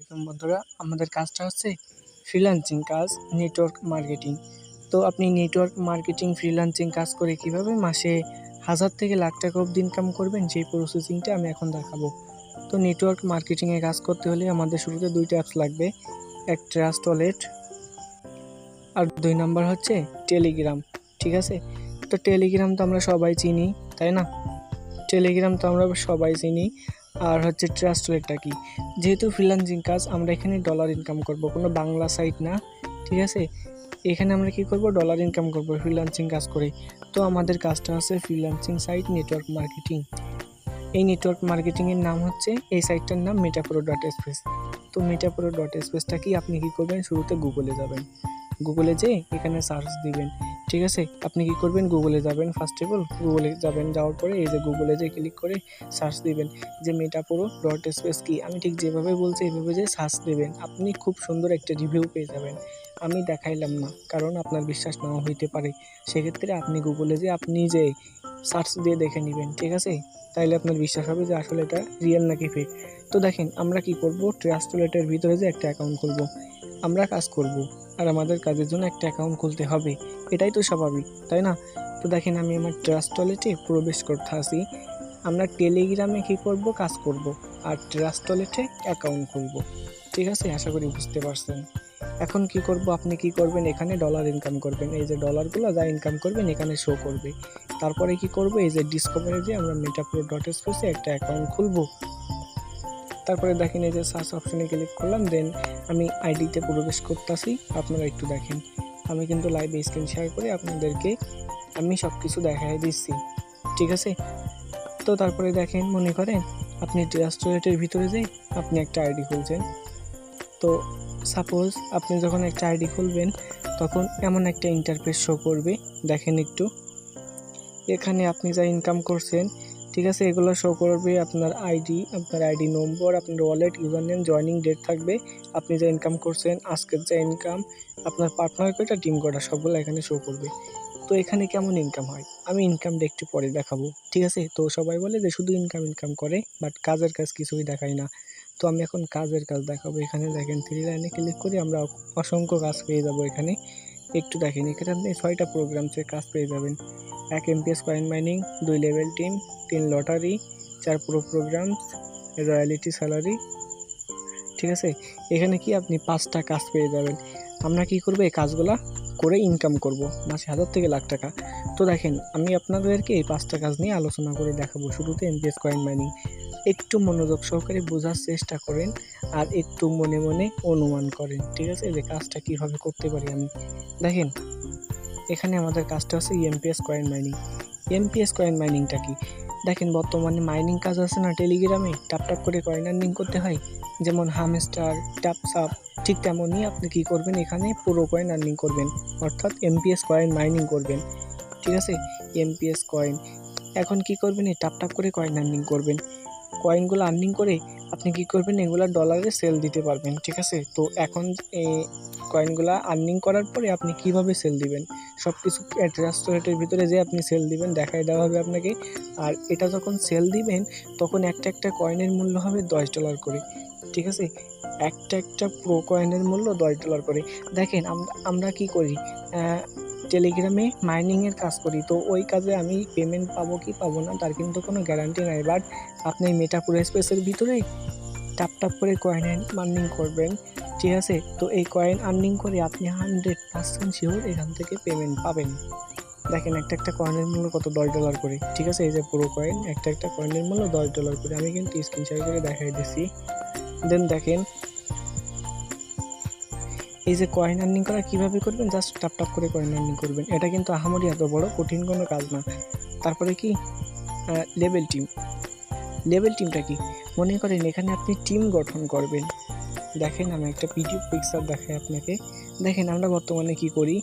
বন্ধুরা, আমাদের কাজটা হচ্ছে ফ্রিল্যান্সিং কাজ নেটওয়ার্ক মার্কেটিং তো আপনি নেটওয়ার্ক মার্কেটিং ফ্রিল্যান্সিং কাজ করে কীভাবে মাসে হাজার থেকে লাখ টাকা অবধি ইনকাম করবেন সেই প্রসেসিংটা আমি এখন দেখাবো। তো নেটওয়ার্ক মার্কেটিংয়ে কাজ করতে হলে আমাদের শুরুতে দুইটা অ্যাপস লাগবে, এক ট্রাস্ট ওয়ালেট আর দুই নাম্বার হচ্ছে টেলিগ্রাম ঠিক আছে? তো টেলিগ্রাম তো আমরা সবাই চিনি, তাই না? টেলিগ্রাম তো আমরা সবাই চিনি। আর হচ্ছে ট্রাস্ট ওয়ালেটটা কি? যেহেতু ফ্রিল্যান্সিং কাজ, আমরা এখানে ডলার ইনকাম করব, কোনো বাংলা সাইট না, ঠিক আছে? এখানে আমরা কি করব? ডলার ইনকাম করব ফ্রিল্যান্সিং কাজ করে। তো আমাদের কাজটা হচ্ছে ফ্রিল্যান্সিং সাইট নেটওয়ার্ক মার্কেটিং এই নেটওয়ার্ক মার্কেটিংয়ের নাম হচ্ছে, এই সাইটটার নাম মেটাপ্রো ডট স্পেস তো মেটাপ্রো ডট স্পেসটা কি? আপনি কি করবেন? শুরুতে গুগলে যাবেন। গুগলে যেয়ে এখানে সার্চ দিবেন। ঠিক আছে? আপনি কি করবেন? গুগলে যাবেন ফার্স্ট অফ অল গুগলে যাবেন, যাওয়ার পরে এই যে গুগলে যে ক্লিক করে সার্চ দিবেন, যে মেটাপ্রো ডট স্পেস কি আমি ঠিক যেভাবে বলছি এভাবে যে সার্চ দেবেন, আপনি খুব সুন্দর একটা রিভিউ পেয়ে যাবেন। আমি দেখাইলাম না, কারণ আপনার বিশ্বাস নাও হইতে পারে। সেক্ষেত্রে আপনি গুগলে যে আপনি যে সার্চ দিয়ে দেখে নেবেন, ঠিক আছে? তাইলে আপনার বিশ্বাস হবে যে আসলে এটা রিয়েল নাকি ফেক তো দেখেন, আমরা কি করব? ট্রাস্ট ভিতরে যে একটা অ্যাকাউন্ট খুলব। আমরা কাজ করব। আর আমাদের কাজের জন্য একটা অ্যাকাউন্ট খুলতে হবে। এটাই তো স্বাভাবিক, তাই না? তো দেখেন আমি আমার ট্রাস্ট ওয়ালেটে প্রবেশ করতে আসি। আমরা টেলিগ্রামে কী করব? কাজ করব। আর ট্রাস্ট ওয়ালেটে অ্যাকাউন্ট খুলব। ঠিক আছে? আশা করি বুঝতে পারছেন। এখন কি করব? আপনি কি করবেন? এখানে ডলার ইনকাম করবেন। এই যে ডলারগুলো যা ইনকাম করবেন, এখানে শো করবে। তারপরে কি করব? এই যে ডিসকভারি যে আমরা মেটাপ্রো ডট স্পেসে একটা অ্যাকাউন্ট খুলব। তারপরে দেখেন এই যে সার্চ অপশানে ক্লিক করলাম দেন আমি আইডিতে প্রবেশ করতেছি, আপনারা একটু দেখেন। আমি কিন্তু লাইভে স্ক্রিন শেয়ার করে আপনাদেরকে আমি সব কিছু দেখাই দিচ্ছি, ঠিক আছে? তো তারপরে দেখেন, মনে করেন আপনি রেস্টুরেন্টের ভিতরে যাই আপনি একটা আইডি খুলছেন। তো সাপোজ আপনি যখন একটা আইডি খুলবেন, তখন এমন একটা ইন্টারফেস শো করবে, দেখেন একটু। এখানে আপনি যা ইনকাম করছেন ঠিক আছে? এগুলো শো করবে আপনার আইডি আপনার আইডি নম্বর আপনার wallet user name joining date থাকবে। আপনি যা ইনকাম করছেন, আজকের যা ইনকাম আপনার পার্টনার কয়টা টিম কটা সবগুলো এখানে শো করবে। তো এখানে কেমন ইনকাম হয়? আমি ইনকামটা একটু পরে দেখাবো, ঠিক আছে? তো সবাই বলে যে শুধু ইনকাম ইনকাম করে বাট কাজের কাজ কিছুই দেখায় না। তো আমি এখন কাজের কাজ দেখাবো। এখানে দেখেন থ্রি লাইনে ক্লিক করে আমরা অসংখ্য কাজ পেয়ে যাব এখানে। একটু দেখেন, এখানে আপনি ছয়টা প্রোগ্রামসের কাজ পেয়ে যাবেন। এক এমপিএস কয়েন মাইনিং দুই লেভেল টিম তিন লটারি চার প্রো প্রোগ্রামস রয়্যালিটি স্যালারি ঠিক আছে? এখানে কি আপনি পাঁচটা কাজ পেয়ে যাবেন। আমরা কি করব? এই কাজগুলা করে ইনকাম করব, মাসে হাজার থেকে লাখ টাকা। তো দেখেন, আমি আপনাদেরকে এই পাঁচটা কাজ নিয়ে আলোচনা করে দেখাবো। শুরুতে এমপিএস কয়েন মাইনিং একটু মনোযোগ সহকারে বোঝার চেষ্টা করেন আর একটু মনে মনে অনুমান করেন, ঠিক আছে? যে কাজটা কীভাবে করতে পারি আমি। দেখেন, এখানে আমাদের কাজটা হচ্ছে MPS coin mining MPS coin মাইনিংটা কি? দেখেন, বর্তমানে মাইনিং কাজ আছে না টেলিগ্রামে টাপ টাপ করে কয়েন আর্নিং করতে হয়। যেমন হামস্টার টাপসাপ ঠিক তেমনই আপনি কি করবেন? এখানে পুরো কয়েন আর্নিং করবেন। অর্থাৎ এমপিএস কয়েন মাইনিং করবেন। ঠিক আছে? এমপিএস কয়েন এখন কি করবেন? এই টাপ টাপ করে কয়েন আর্নিং করবেন। কয়েনগুলো আর্নিং করে আপনি কি করবেন? এগুলো ডলারে সেল দিতে পারবেন, ঠিক আছে? তো এখন এই কয়েনগুলো আর্নিং করার পরে আপনি কীভাবে সেল দিবেন? সব কিছু রেস্টুরেন্টের ভিতরে যে আপনি সেল দিবেন দেখাই দেওয়া হবে আপনাকে। আর এটা যখন সেল দিবেন, তখন একটা একটা কয়েনের মূল্য হবে দশ ডলার করে, ঠিক আছে? একটা একটা প্রো কয়েনের মূল্য দশ ডলার করে। দেখেন, আমরা কী করি? টেলিগ্রামে মাইনিংয়ের কাজ করি। তো ওই কাজে আমি পেমেন্ট পাবো কি পাবো না, তার কিন্তু কোনো গ্যারান্টি নাই। বাট আপনি মেটাপুর স্পেসের ভিতরে টাপ টাপ করে কয়েন আর্নিং করবেন। ঠিক আছে? তো এই কয়েন আর্নিং করে আপনি হান্ড্রেড পার্সেন্ট শিওর এখান থেকে পেমেন্ট পাবেন। দেখেন একটা একটা কয়েনের মূল্য কত? দশ ডলার করে। ঠিক আছে? এই যে পুরো কয়েন একটা একটা কয়েনের মূল্য দশ ডলার করে। আমি কিন্তু স্ক্রিন শেয়ার করে দেখাই দিচ্ছি দেন দেখেন এই যে কয়েন আর্নিং করা কীভাবে করবেন? জাস্ট টাপ টাপ করে কয়েন আর্নিং করবেন। এটা কিন্তু আহামরি এত বড়, কঠিন কোনো কাজ না। তারপরে কি? লেভেল টিম লেভেল টিমটা কি? মনে করেন এখানে আপনি টিম গঠন করবেন। দেখেন আমি একটা পিডিএফ পিকচার দেখাই আপনাকে। দেখেন আমরা বর্তমানে কি করি?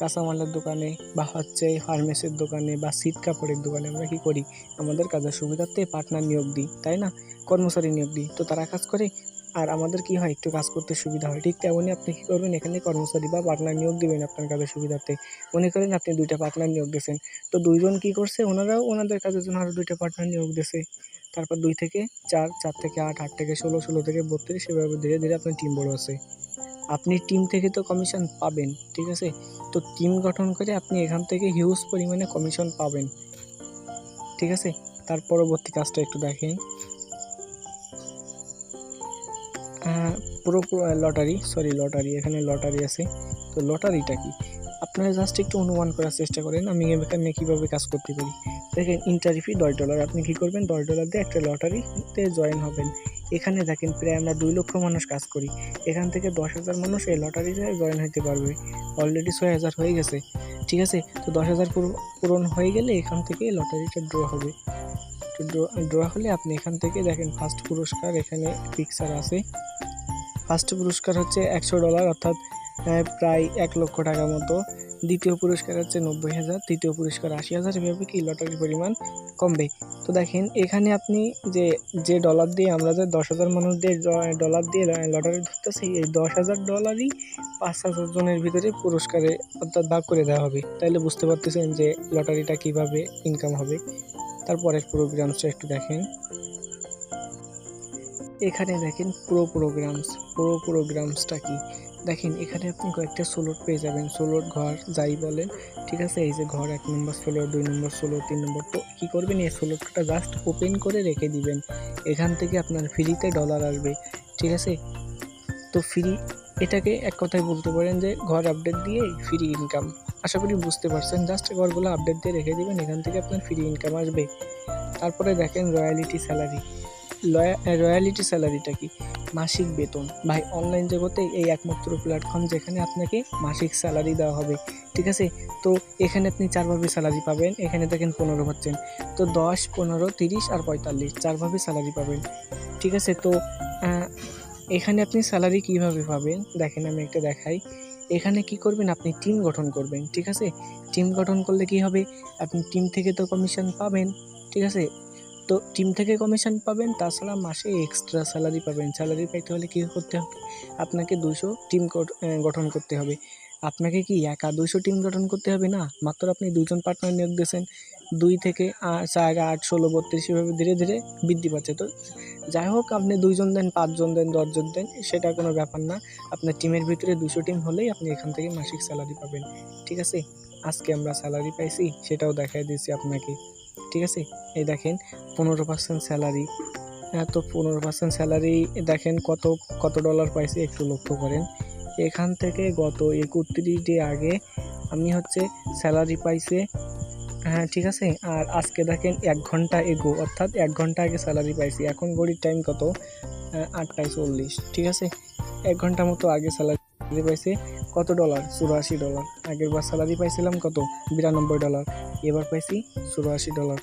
কাঁচামালের দোকানে বা হচ্ছে ফার্মেসির দোকানে বা শীত কাপড়ের দোকানে আমরা কি করি? আমাদের কাজের সুবিধার্থে পার্টনার নিয়োগ দিই, তাই না? কর্মচারী নিয়োগ দিই। তো তারা কাজ করে আর আমাদের কি হয়, একটু কাজ করতে সুবিধা হয়। ঠিক তেমনই আপনি কী করবেন, এখানে কর্মচারী বা পার্টনার নিয়োগ দেবেন আপনার কাজের সুবিধার্থে। মনে করেন আপনি দুইটা পার্টনার নিয়োগ দিয়েছেন। তো দুইজন কি করছে, ওনারাও ওনাদের কাজের জন্য আরও দুইটা পার্টনার নিয়োগ দিয়েছে। তারপর দুই থেকে চার চার থেকে আট আট থেকে ষোলো ষোলো থেকে বত্রিশ, এভাবে ধীরে ধীরে আপনার টিম বড় আছে। আপনি টিম থেকে তো কমিশন পাবেন, ঠিক আছে? তো টিম গঠন করে আপনি এখান থেকে হিউজ পরিমাণে কমিশন পাবেন। ঠিক আছে? তার পরবর্তী কাজটা একটু দেখেন। পুরো লটারি সরি লটারি, এখানে লটারি আছে। তো লটারিটা কি? আপনারা জাস্ট একটু অনুমান করার চেষ্টা করেন, আমি এখানে কীভাবে কাজ করতে পারি। দেখেন ইন্টারি ফি দশ ডলার আপনি কী করবেন? দশ ডলার দিয়ে একটা লটারিতে জয়েন হবেন। এখানে দেখেন, প্রায় আমরা দুই লক্ষ মানুষ কাজ করি। এখান থেকে দশ হাজার মানুষ এই লটারিতে জয়েন হতে পারবে। অলরেডি ছয় হাজার হয়ে গেছে। ঠিক আছে? তো দশ হাজার পূরণ হয়ে গেলে এখান থেকে লটারিটা ড্র হবে। তো ড্র হলে আপনি এখান থেকে দেখেন ফার্স্ট পুরস্কার এখানে পিকচার আছে। ফার্স্ট পুরস্কার হচ্ছে একশো ডলার, অর্থাৎ প্রায় এক লক্ষ টাকা মতো। দ্বিতীয় পুরস্কার হচ্ছে নব্বই হাজার, তৃতীয় পুরস্কার আশি হাজার, এভাবে কি লটারির পরিমাণ কমবে? তো দেখেন, এখানে আপনি যে যে ডলার দিয়ে আমরা যে দশ হাজার মানুষদের ডলার দিয়ে লটারি ধরতেছি, এই দশ হাজার ডলারই পাঁচ হাজার জনের ভিতরে পুরস্কারে অর্থাৎ ভাগ করে দেওয়া হবে। তাহলে বুঝতে পারতেছেন যে লটারিটা কীভাবে ইনকাম হবে। তারপরের প্রোগ্রামসটা একটু দেখেন। এখানে দেখেন প্রো প্রোগ্রামস প্রো প্রোগ্রামসটা কি? দেখেন এখানে আপনি কয়েকটা সোলোট পেয়ে যাবেন। সোলোট ঘর যাই বলেন, ঠিক আছে? এই যে ঘর এক নম্বর সোলোট দুই নম্বর সোলো তিন নম্বর তো কী করবেন? এই সোলোটটা জাস্ট ওপেন করে রেখে দিবেন। এখান থেকে আপনার ফ্রিতে ডলার আসবে, ঠিক আছে? তো ফ্রি এটাকে এক কথায় বলতে পারেন যে ঘর আপডেট দিয়ে ফ্রি ইনকাম আশা করি বুঝতে পারছেন। জাস্ট ঘরগুলো আপডেট দিয়ে রেখে দিবেন, এখান থেকে আপনার ফ্রি ইনকাম আসবে। তারপরে দেখেন রয়্যালিটি স্যালারি রয়্যালিটি স্যালারিটা কি? মাসিক বেতন। ভাই, অনলাইন জগতে এই একমাত্র প্ল্যাটফর্ম যেখানে আপনাকে মাসিক স্যালারি দেওয়া হবে। ঠিক আছে? তো এখানে আপনি চারভাবে স্যালারি পাবেন। এখানে দেখেন পনেরো পাচ্ছেন তো দশ, পনেরো, তিরিশ আর পঁয়তাল্লিশ চারভাবে স্যালারি পাবেন। ঠিক আছে? তো এখানে আপনি স্যালারি কীভাবে পাবেন? দেখেন, আমি একটা দেখাই। এখানে কি করবেন? আপনি টিম গঠন করবেন। ঠিক আছে? টিম গঠন করলে কি হবে? আপনি টিম থেকে তো কমিশন পাবেন। ঠিক আছে? তো টিম থেকে কমিশন পাবেন, তাছাড়া মাসে এক্সট্রা স্যালারি পাবেন। স্যালারি পাইতে হলে কী করতে হবে? আপনাকে দুশো টিম গঠন করতে হবে। আপনাকে কি একা দুশো টিম গঠন করতে হবে না? মাত্র আপনি দুজন পার্টনার নিয়োগ দিয়েছেন। দুই থেকে চার, আট, ষোলো, বত্রিশ এভাবে ধীরে ধীরে বৃদ্ধি পাচ্ছে। তো যাই হোক, আপনি দুইজন দেন, পাঁচজন দেন, দশজন দেন, সেটা কোনো ব্যাপার না। আপনার টিমের ভিতরে দুশো টিম হলেই আপনি এখান থেকে মাসিক স্যালারি পাবেন। ঠিক আছে? আজকে আমরা স্যালারি পাইছি, সেটাও দেখাই দিয়েছি আপনাকে। ঠিক আছে? এই দেখেন, পনেরো পার্সেন্ট স্যালারি হ্যাঁ তো পনেরো পার্সেন্ট স্যালারি দেখেন কত কত ডলার পাইছি একটু লক্ষ্য করেন। এখান থেকে গত একত্রিশ ডে আগে আমি হচ্ছে স্যালারি পাইছে হ্যাঁ ঠিক আছে? আর আজকে দেখেন এক ঘণ্টা এগো অর্থাৎ এক ঘণ্টা আগে স্যালারি পাইছি। এখন ঘড়ির টাইম কত? আটটায় চল্লিশ, ঠিক আছে? এক ঘণ্টা মতো আগে স্যালারি পাইছে কত ডলার চুরাশি ডলার আগের বার স্যালারি পাইছিলাম কত? বিরানব্বই ডলার এবার পাইছি চুরাশি ডলার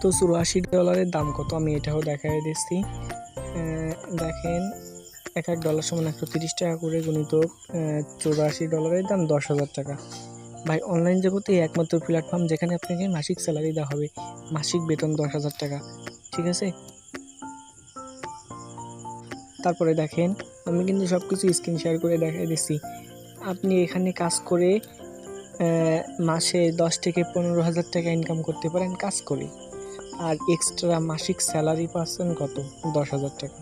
তো চুরাশি ডলারের দাম কত? আমি এটাও দেখাই দিচ্ছি। দেখেন, এক এক ডলার সমান একশো তিরিশ টাকা করে গণিত চৌরাশি ডলারের দাম দশ হাজার টাকা। ভাই অনলাইন জগতে একমাত্র প্ল্যাটফর্ম যেখানে আপনাকে মাসিক স্যালারি দেওয়া হবে। মাসিক বেতন দশ হাজার টাকা, ঠিক আছে? তারপরে দেখেন, আমি কিন্তু সব কিছু স্ক্রিন শেয়ার করে দেখাই দিচ্ছি। আপনি এখানে কাজ করে মাসে দশ থেকে পনেরো হাজার টাকা ইনকাম করতে পারেন কাজ করে। আর এক্সট্রা মাসিক স্যালারি পাচ্ছেন কত? দশ হাজার টাকা।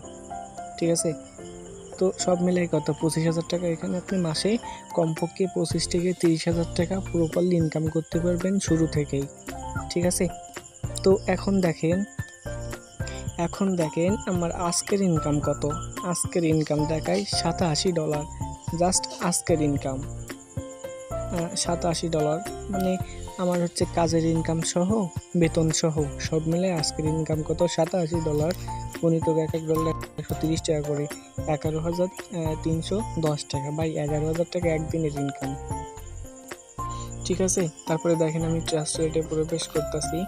ঠিক আছে? তো সব মিলাই কত? পঁচিশ হাজার টাকা। এখানে আপনি মাসে কমপক্ষে পঁচিশ থেকে তিরিশ হাজার টাকা প্রপারলি ইনকাম করতে পারবেন শুরু থেকেই। ঠিক আছে? তো এখন দেখেন এখন দেখেন আমার আজকের ইনকাম কত। আজকের ইনকাম দেখায় সাতাশি ডলার জাস্ট আজকের ইনকাম সাতাশি ডলার মানে আমার হচ্ছে কাজের ইনকাম সহ, বেতন সহ, সব মিলে আজকের ইনকাম কত? সাতাশি ডলার গণিত এক এক ডলার একশো তিরিশ টাকা করে, এগারো হাজার তিনশো দশ টাকা বাই এগারো হাজার টাকা একদিনের ইনকাম ঠিক আছে? তারপরে দেখেন আমি ট্রাস্ট রেটে প্রবেশ করতেছি।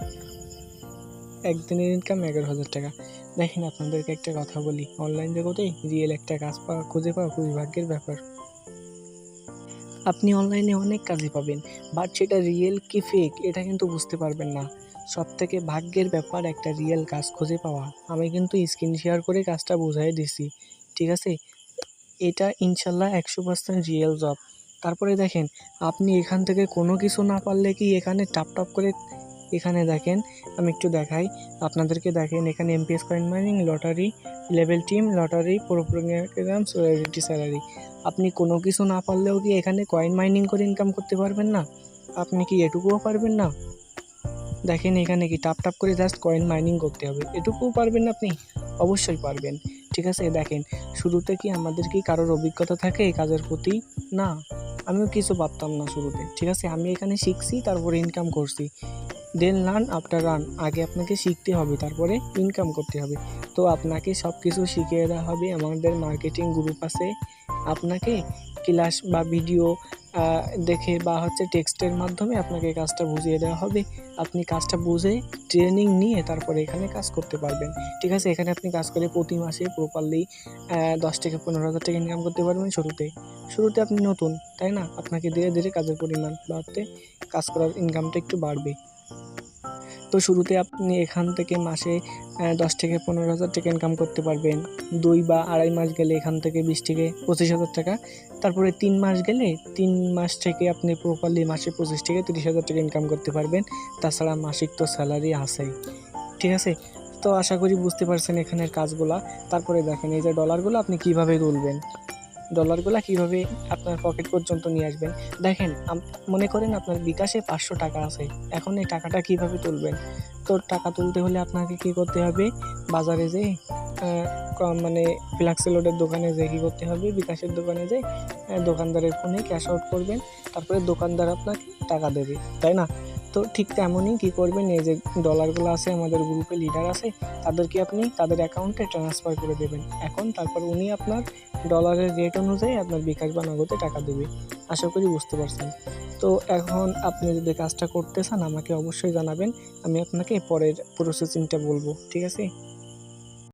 একদিনের ইনকাম এগারো হাজার টাকা। দেখেন আপনাদেরকে একটা কথা বলি অনলাইন জগতে রিয়েল একটা কাজ পাওয়া, খুঁজে পাওয়া খুবই ভাগ্যের ব্যাপার। আপনি অনলাইনে অনেক কাজই পাবেন বাট সেটা রিয়েল কি ফেক এটা কিন্তু বুঝতে পারবেন না। সব থেকে ভাগ্যের ব্যাপার একটা রিয়েল কাজ খুঁজে পাওয়া। আমি কিন্তু স্ক্রিন শেয়ার করে কাজটা বুঝাই দিছি, ঠিক আছে? এটা ইনশাল্লাহ একশো পার্সেন্ট রিয়েল জব তারপরে দেখেন, আপনি এখান থেকে কোনো কিছু না পারলে কি এখানে টাপ টাপ করে এখানে দেখেন, আমি একটু দেখাই। আপনাদেরকে দেখেন, এখানে MPS coin mining lottery level team lottery royalty salary আপনি কোনো কিছু না পারলেও কি এখানে কয়েন মাইনিং করে ইনকাম করতে পারবেন না? আপনি কি এটুকুও পারবেন না? দেখেন, এখানে কি টাপ টাপ করে জাস্ট কয়েন মাইনিং করতে হবে। এটুকুও পারবেন না আপনি? অবশ্যই পারবেন। ঠিক আছে, দেখেন, শুরুতে কি আমাদের কি কারোর অভিজ্ঞতা থাকে এই কাজের প্রতি? না। আমিও কিছু পারতাম না শুরুতে, ঠিক আছে? আমি এখানে শিখছি, তারপরে ইনকাম করছি। দেন লার্ন আফটার রান আগে আপনাকে শিখতে হবে, তারপরে ইনকাম করতে হবে। তো আপনাকে সব কিছু শিখিয়ে দেওয়া হবে আমাদের মার্কেটিং গ্রুপ আছে। আপনাকে ক্লাস বা ভিডিও দেখে বা হচ্ছে টেক্সটের মাধ্যমে আপনাকে কাজটা বুঝিয়ে দেওয়া হবে। আপনি কাজটা বুঝে ট্রেনিং নিয়ে তারপরে এখানে কাজ করতে পারবেন। ঠিক আছে? এখানে আপনি কাজ করে প্রতি মাসে প্রপারলি দশ থেকে পনেরো হাজার টাকা ইনকাম করতে পারবেন শুরুতে। শুরুতে আপনি নতুন, তাই না? আপনাকে ধীরে ধীরে কাজের পরিমাণ বাড়তে, কাজ করার ইনকামটা একটু বাড়বে। তো শুরুতে আপনি এখান থেকে মাসে দশ থেকে পনেরো হাজার টাকা ইনকাম করতে পারবেন। দুই বা আড়াই মাস গেলে এখান থেকে বিশ থেকে পঁচিশ হাজার টাকা। তারপরে তিন মাস গেলে তিন মাস থেকে আপনি প্রপারলি মাসে পঁচিশ থেকে তিরিশ হাজার টাকা ইনকাম করতে পারবেন। তাছাড়া মাসিক তো স্যালারি আছেই। ঠিক আছে? তো আশা করি বুঝতে পারছেন এখানের কাজগুলা। তারপরে দেখেন এই যে ডলারগুলো আপনি কীভাবে তুলবেন। ডলারগুলো কীভাবে আপনার পকেট পর্যন্ত নিয়ে আসবেন? দেখেন মনে করেন আপনার বিকাশে পাঁচশো টাকা আছে। এখন এই টাকাটা কীভাবে তুলবেন? তো টাকা তুলতে হলে আপনাকে কি করতে হবে? বাজারে যে মানে ফ্লাক্সিলোডের দোকানে যে কী করতে হবে? বিকাশের দোকানে যে দোকানদারের ফোনে ক্যাশ আউট করবেন। তারপরে দোকানদার আপনাকে টাকা দেবে, তাই না? তো ঠিক তেমনই কী করবেন? এই যে ডলারগুলো আছে, আমাদের গ্রুপে লিডার আছে, তাদেরকে আপনি তাদের অ্যাকাউন্টে ট্রান্সফার করে দেবেন। এখন তারপর উনি আপনার ডলারের রেট অনুযায়ী আপনার বিকাশ বা নগদে টাকা দেবে। আশা করি বুঝতে পারছেন। তো এখন আপনি যদি কাজটা করতে চান, আমাকে অবশ্যই জানাবেন। আমি আপনাকে পরের প্রসেসিংটা বলব। ঠিক আছে?